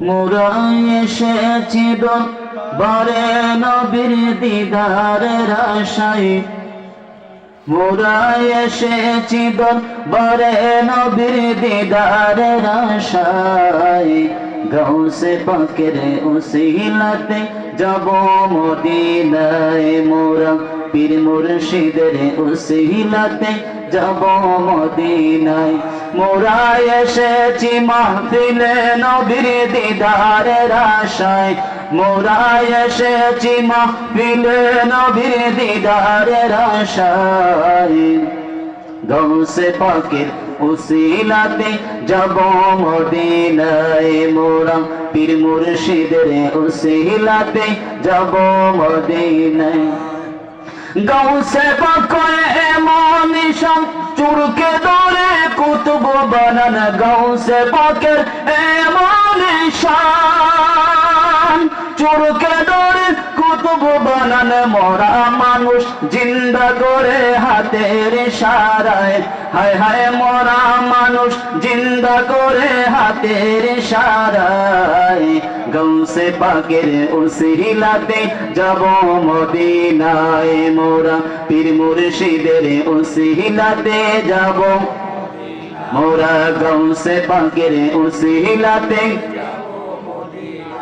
মোরাই এসেছি বরে নবীর দিদারের আশায় মোরাই এসেছি বরে নবীর দিদারের আশায় গাউসে পাকের উসিলাতে যাব মদিনায় মোরা পীর মুর্শিদের উসিলাতে যাব মদিনায়। মোরা এসেছি মাহফিলে নবীর দিদারের আশায় মোরা এসেছি মাহফিলে নবীর দিদারের আশায় গৌসে পাকের উসিলাতে যাব মদিনায়। মোরা পীর মুর্শিদের উসিলাতে যাব মদিনায়। গৌসে পাকয়ে এমন এমন চুরকে ধরে কুতুব বানান মরা মানুষ, জিন্দা করে হাতের সারায় হায় হায় মরা মানুষ, জিন্দা করে হাতের সারায় গৌসে পাকের উসিলাতে যাব মদিনায়। মোরা পীর মুর্শিদের উসিলাতে যাব মোরা গৌসে পাকের উসিলাতে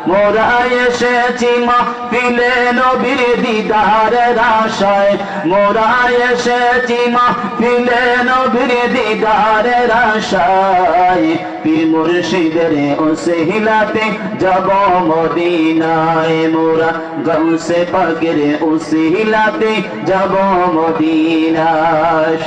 মোরা এসেছি মাহফিলে নবীর দিদারের আশায় মোরা এসেছি মাহফিলে নবীর দিদারের আশায় পীর মুর্শিদের ওসিলাতে যাব মদিনায়। মোরা গৌসে পাকের ওসিলাতে যাব মদিনায়।